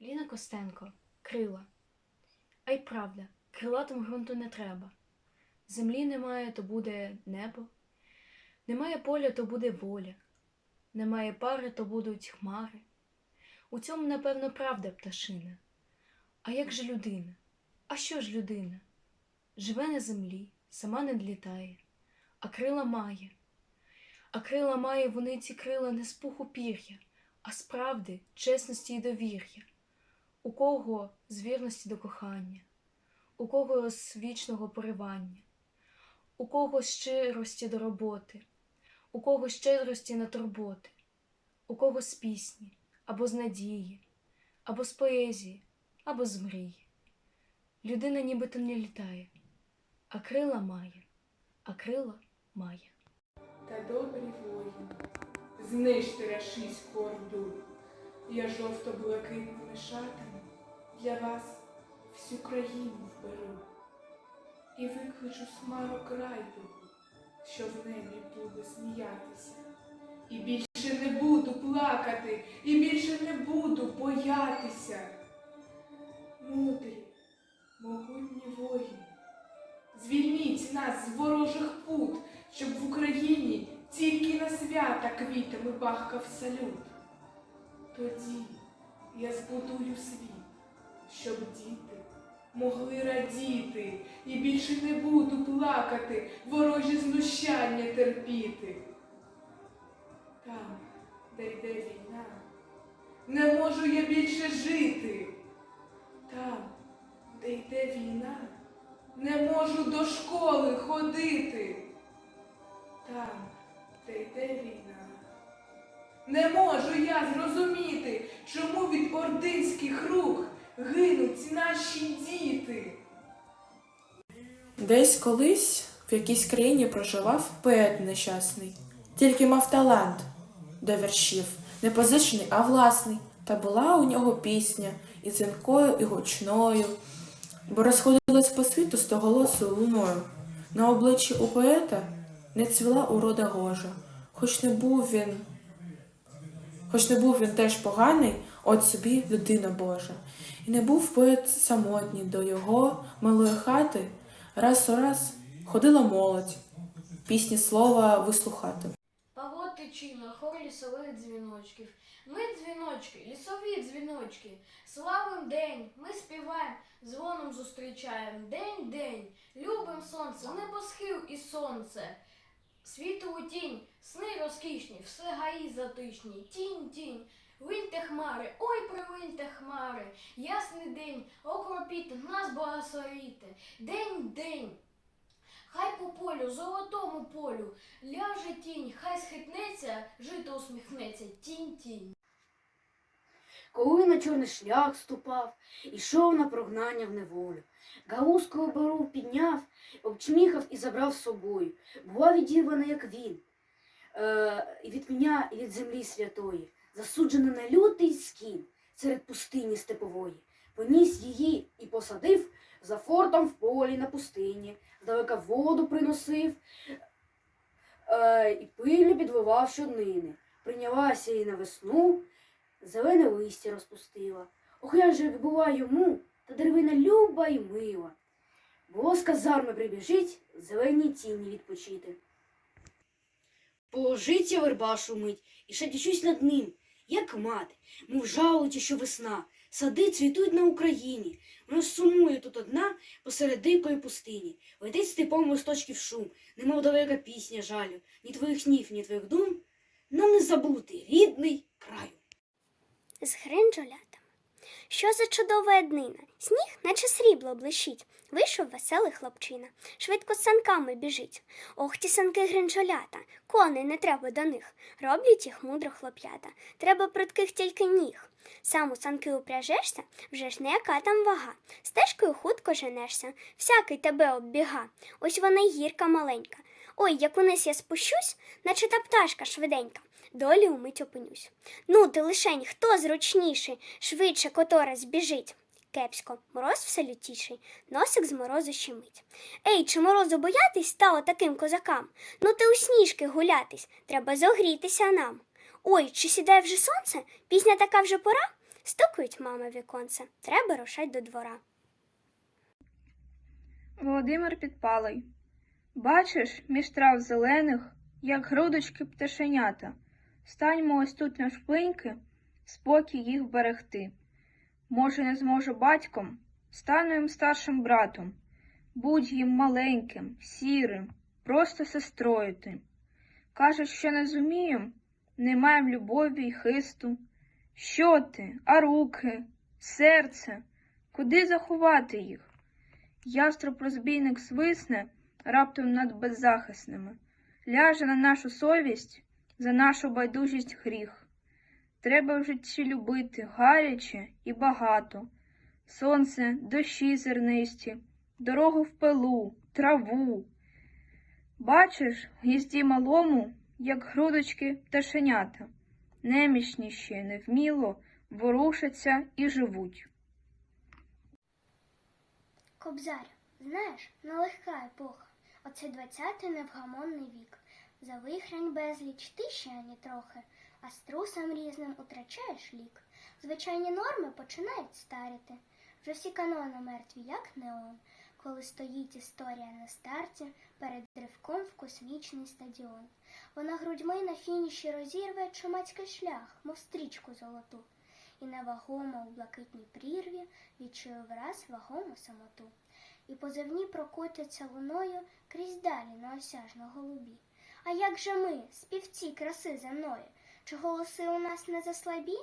Ліна Костенко, крила. А й правда, крилатим ґрунту не треба. Землі немає, то буде небо. Немає поля, то буде воля. Немає пари, то будуть хмари. У цьому, напевно, правда пташина. А як же людина? А що ж людина? Живе на землі, сама не злітає, а крила має. А крила має вони ці крила не з пуху пір'я, а з правди, чесності і довір'я. У кого з вірності до кохання, у кого з вічного поривання, у кого щирості до роботи, у кого щедрості на турботи, у кого з пісні, або з надії, або з поезії, або з мрії. Людина нібито не літає, а крила має, а крила має. Та добрий воїн, знищте рашистську орду. Я жовто-блакитними шатами для вас всю країну вберу і викличу смарок райду, що в небі буде сміятися. І більше не буду плакати, і більше не буду боятися. Мудрі, могутні воїни, звільніть нас з ворожих пут, щоб в Україні тільки на свята квітами бахкав салют. Тоді я збудую світ, щоб діти могли радіти, і більше не буду плакати, ворожі знущання терпіти. Там, де йде війна, не можу я більше жити. Там, де йде війна, не можу до школи ходити. Там, де йде війна, не можу я зрозуміти, чому від ординських рук гинуть наші діти. Десь колись в якійсь країні проживав поет нещасний, тільки мав талант до віршів, не позичений, а власний. Та була у нього пісня і дзвінкою, і гучною, бо розходилась по світу стоголосою луною. На обличчі у поета не цвіла урода гожа, хоч не був він, хоч не був він теж поганий, от собі людина Божа. І не був поет самотній до його малої хати, раз у раз ходила молодь, пісні слова вислухати. Павло Тичина, хор лісових дзвіночків. Ми дзвіночки, лісові дзвіночки. Славим день, ми співаємо, дзвоном зустрічаємо. День, день, любим сонце, небосхил і сонце. Світу у тінь, сни розкішні, все гаї затишні, тінь, тінь. Виньте хмари, ой, привиньте хмари, ясний день, окропіте, нас благословіте. День, день. Хай по полю, золотому полю, ляже тінь, хай схитнеться, жито усміхнеться, тінь, тінь. Коли на чорний шлях ступав, ішов на прогнання в неволю. Галузку беру підняв, обчміхав і забрав з собою. Була відірвана, як він, е, від мене, і від землі святої, засуджена на лютий скін серед пустині степової. Поніс її і посадив за фортом в полі на пустині, здалека воду приносив е, і пильно підливав щоднини. Прийнялася і на весну, зелене листя розпустила. Ох, я же як була йому, та деревина люба й мила. Було з казарми прибіжить, зелені тіні відпочити. Положиться верба шумить, і ще дічусь над ним, як мати, мов жалуючи, що весна, сади цвітуть на Україні. Вона сумує тут одна посеред дикої пустині. Летить степом листочків шум, немов далека пісня жалю, ні твоїх снів, ні твоїх дум. Нам не забути рідний краю. з гринджолятами. Що за чудова днина? Сніг, наче срібло блищить. Вийшов веселий хлопчина, швидко з санками біжить. Ох, ті санки гринджолята, коней не треба до них. Роблять їх мудро хлоп'ята. Треба прудких тільки ніг. Сам у санки упряжешся, вже ж не яка там вага. Стежкою хутко женешся, всякий тебе оббіга. Ось вона й гірка маленька. Ой, як униз я спущусь, наче та пташка швиденька. Долі умить опинюсь. Ну, ти лишень, хто зручніший, швидше котора збіжить. Кепсько, мороз все лютіший, носик з морозу щемить. Ей, чи морозу боятись стало таким козакам? Ну ти у сніжки гулятись, треба зогрітися нам. Ой, чи сідає вже сонце? Пізня така вже пора? Стукають мама віконце, треба рушать до двора. Володимир Підпалий. Бачиш, між трав зелених, як грудочки пташенята. Станьмо ось тут навшпиньки, спокій їх берегти. Може, не зможу батьком, стану їм старшим братом. Будь їм маленьким, сірим, просто сестрою ти. Кажуть, що не зумієм, не маєм любові й хисту. Що ти, а руки, серце, куди заховати їх? Яструб розбійник свисне раптом над беззахисними, ляже на нашу совість за нашу байдужість гріх. Треба в житті любити гаряче і багато, сонце, дощі зернисті, дорогу в пилу, траву. Бачиш, в гнізді малому, як грудочки пташенята, немічні ще невміло ворушаться і живуть. Кобзар, знаєш, нелегка епоха. Оце двадцятий невгамонний вік. За вихрень безліч ти ще ані трохи, а струсам різним утрачаєш лік. Звичайні норми починають старіти. Вже всі канони мертві, як неон, коли стоїть історія на старті перед ривком в космічний стадіон. Вона грудьми на фініші розірве чумацький шлях, мов стрічку золоту, і невагомо у блакитній прірві відчує враз вагому самоту. І позивні прокотяться луною крізь далі неосяжно голубі. А як же ми, співці краси земної, чи голоси у нас не заслабі,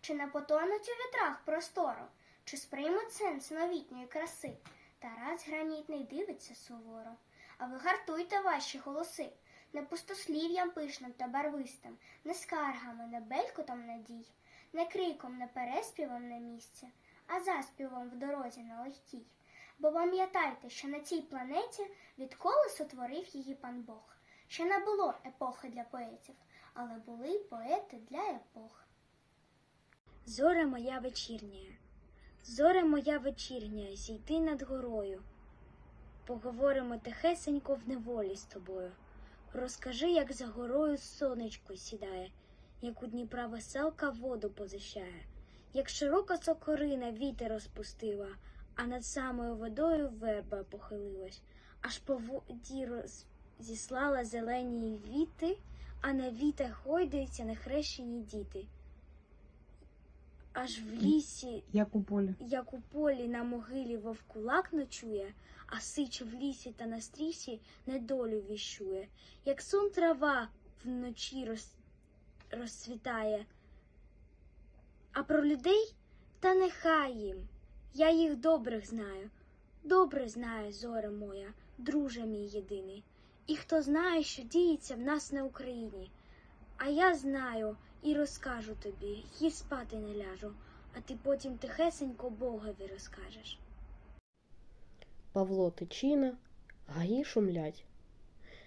чи не потонуть у вітрах простору, чи сприймуть сенс новітньої краси? Тарас гранітний дивиться суворо. А ви гартуйте ваші голоси, не пустослів'ям пишним та барвистим, не скаргами, не белькотом надій, не криком, не переспівом на місці, а заспівом в дорозі на легкій. Бо пам'ятайте, що на цій планеті відколи сотворив її пан Бог. Ще не було епохи для поетів, але були поети для епох. Зоря моя вечірня, зоря моя вечірня, зійди над горою. Поговоримо тихесенько в неволі з тобою. Розкажи, як за горою сонечко сідає, як у Дніпра веселка воду позищає, як широка сокорина вітер розпустила, а над самою водою верба похилилась, аж по воді роз... зіслала зелені віти, а на вітах гойдаються нехрещені діти. Аж в лісі Як у полі. як у полі на могилі вовкулак ночує, а сич в лісі та на стрісі недолю віщує, як сум трава вночі роз... розцвітає. А про людей та нехай їм. Я їх добрих знаю. Добре знає зоря моя, друже мій єдиний. І хто знає, що діється в нас на Україні. А я знаю і розкажу тобі, і спати не ляжу, а ти потім тихесенько Богові розкажеш. Павло Тичина, гаї шумлять.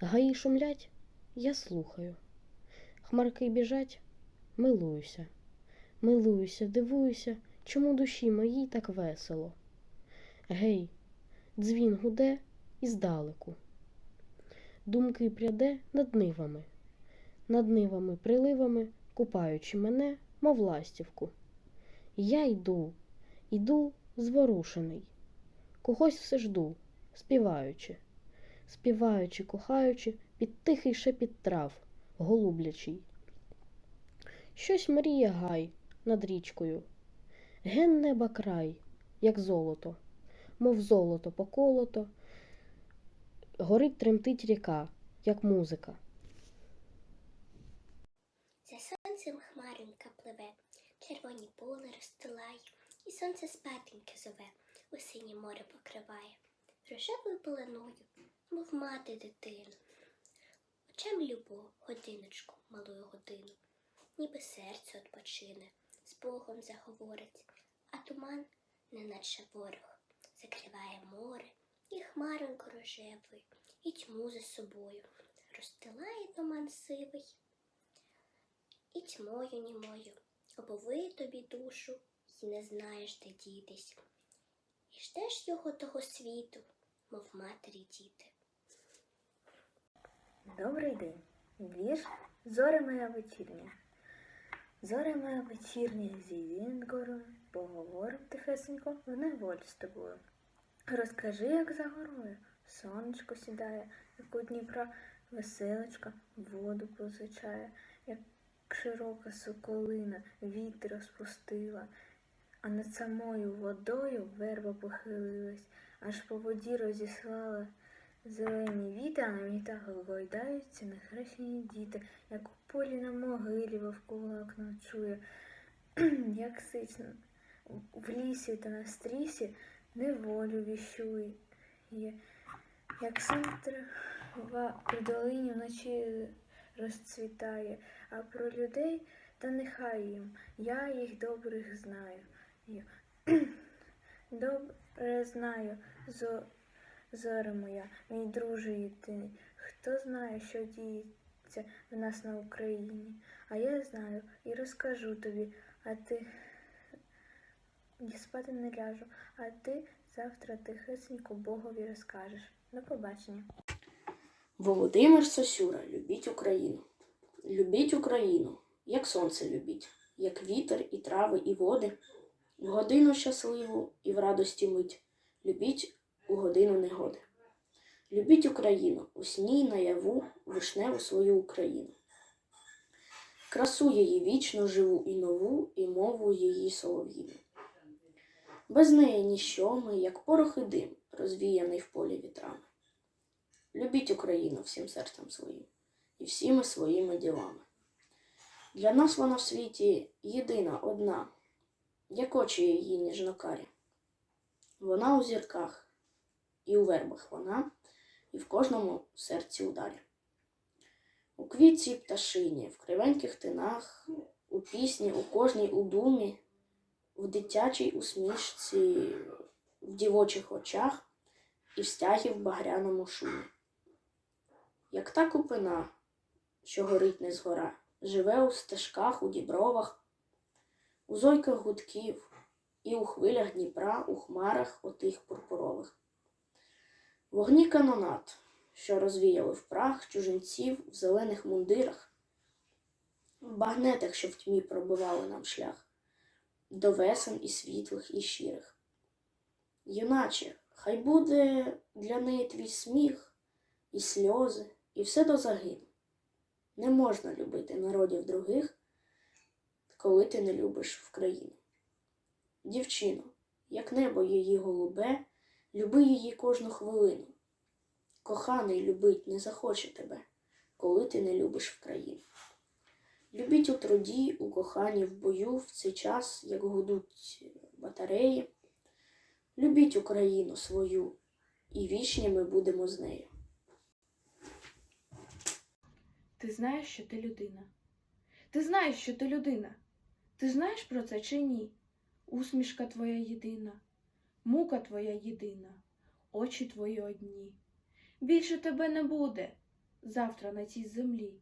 Гаї шумлять, я слухаю. Хмарки біжать, милуюся. Милуюся, дивуюся, чому душі моїй так весело. Гей, дзвін гуде і здалеку. Думки пряде над нивами, над нивами приливами, купаючи мене, мов ластівку. Я йду, йду зворушений. Когось все жду, співаючи, співаючи, кохаючи під тихий шепіт трав, голублячий. Щось мріє гай над річкою, ген неба край, як золото, мов золото поколото, горить тремтить ріка, як музика. За сонцем хмаринка пливе, червоні поле розстилає, і сонце спатеньки зове, у синє море покриває, рожевою пеленою, мов мати дитину. Очам любо, годиночку, малую годину, ніби серце odpoczyне, з Богом заговорить, а туман, неначе ворог, закриває море, і хмаринку рожевою, і тьму за собою, розстилає туман сивий і тьмою німою, оповиє тобі душу, і не знаєш, де дітись. І ждеш його того світу, мов матері діти. Добрий день. Вірш Зоря моя вечірня. Зоре моя вечірня, зійди горою, поговорим тихесенько в неволі з тобою. Розкажи, як за горою. Сонечко сідає, як у Дніпра. Веселочка воду позичає, як широка соколина вітер розпустила, а над самою водою верба похилилась, аж по воді розіслала зелені віти, а на вітах гойдаються нехрещені діти, як у полі на могилі вовкулак ночує, як сич в лісі та на стрісі неволю віщує, як сон трава у долині вночі розцвітає, а про людей та нехай їм, я їх добрих знаю. Добре знаю, зо, зоре моя, мій друже єдиний, хто знає, що діється в нас на Україні. А я знаю і розкажу тобі, а ти я спати не ляжу, а ти завтра тихесенько Богові розкажеш. До побачення. Володимир Сосюра, любіть Україну. Любіть Україну, як сонце любіть, як вітер і трави, і води, в годину щасливу і в радості мить. Любіть у годину негоди. Любіть Україну, у сні наяву вишневу свою Україну. Красу її вічно живу і нову, і мову її солов'їну. Без неї ніщо ми, як порох і дим, розвіяний в полі вітрами. Любіть Україну всім серцем своїм і всіми своїми ділами. Для нас вона в світі єдина, одна, як очі її ніжнокарі. Вона у зірках, і у вербах вона, і в кожному серці ударі. У квітці пташині, в кривеньких тинах, у пісні, у кожній у думі, в дитячій усмішці, в дівочих очах і в стягі в багряному шумі. Як та купина, що горить не згора, живе у стежках, у дібровах, у зойках гудків і у хвилях Дніпра, у хмарах отих пурпурових. Вогні канонат, що розвіяли в прах чужинців в зелених мундирах, в багнетах, що в тьмі пробивали нам шлях, до весен і світлих, і щирих. Юначе, хай буде для неї твій сміх, і сльози, і все до загину. Не можна любити народів других, коли ти не любиш в країну. Дівчино, як небо її голубе, люби її кожну хвилину. Коханий любить не захоче тебе, коли ти не любиш в країну. Любіть у труді, у коханні в бою в цей час, як гудуть батареї. Любіть Україну свою, і вічні ми будемо з нею. Ти знаєш, що ти людина. Ти знаєш, що ти людина. Ти знаєш про це чи ні? Усмішка твоя єдина, мука твоя єдина, очі твої одні. Більше тебе не буде завтра на цій землі.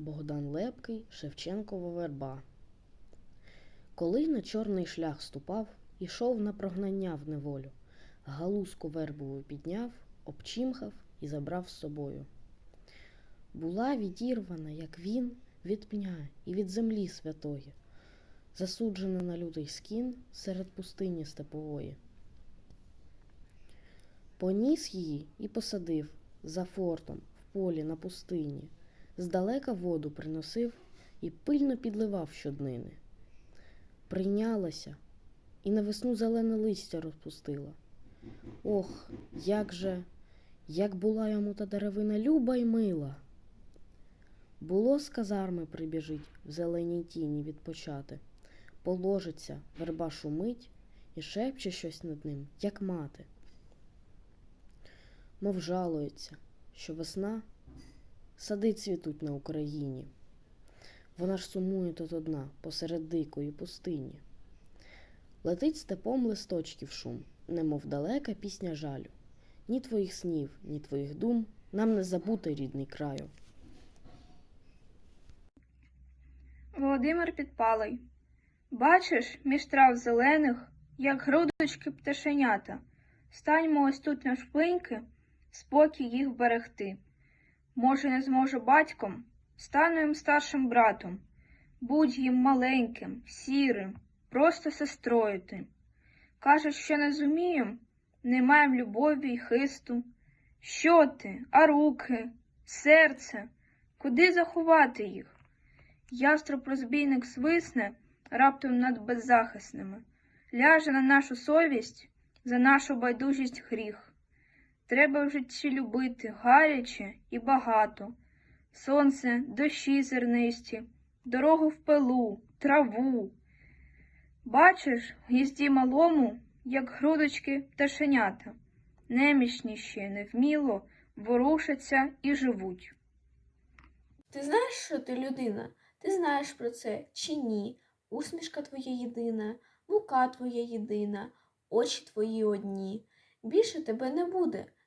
Богдан Лепкий, Шевченкова верба. Коли на чорний шлях ступав, ішов на прогнання в неволю, галузку вербову підняв, обчимхав і забрав з собою. Була відірвана, як він, від пня і від землі святої, засуджена на лютий скін серед пустині степової. Поніс її і посадив за фортом в полі на пустині, здалека воду приносив і пильно підливав щоднини. Прийнялася і на весну зелене листя розпустила. Ох, як же, як була йому та деревина люба й мила. Було з казарми прибіжить в зеленій тіні відпочати, положиться, верба шумить і шепче щось над ним, як мати. Мов жалується, що весна сади цвітуть на Україні. Вона ж сумує тут одна, посеред дикої пустині. Летить степом листочків шум, немов далека пісня жалю. Ні твоїх снів, ні твоїх дум нам не забути рідний краю. Володимир Підпалий. Бачиш, між трав зелених, як грудочки пташенята. Станьмо ось тут навшпиньки, спокій їх берегти. Може, не зможу батьком, стану їм старшим братом. Будь їм маленьким, сірим, просто сестрою ти. Кажуть, що не зумієм, не маєм любові й хисту. Що ти, а руки, серце, куди заховати їх? Яструб розбійник свисне раптом над беззахисними, ляже на нашу совість за нашу байдужість гріх. Треба в житті любити гаряче і багато, сонце, дощі зернисті, дорогу в пилу, траву. Бачиш, в гнізді малому, як грудочки пташенята, немічні невміло ворушаться і живуть. Ти знаєш, що ти людина? Ти знаєш про це чи ні? Усмішка твоя єдина, мука твоя єдина, очі твої одні. Більше тебе не буде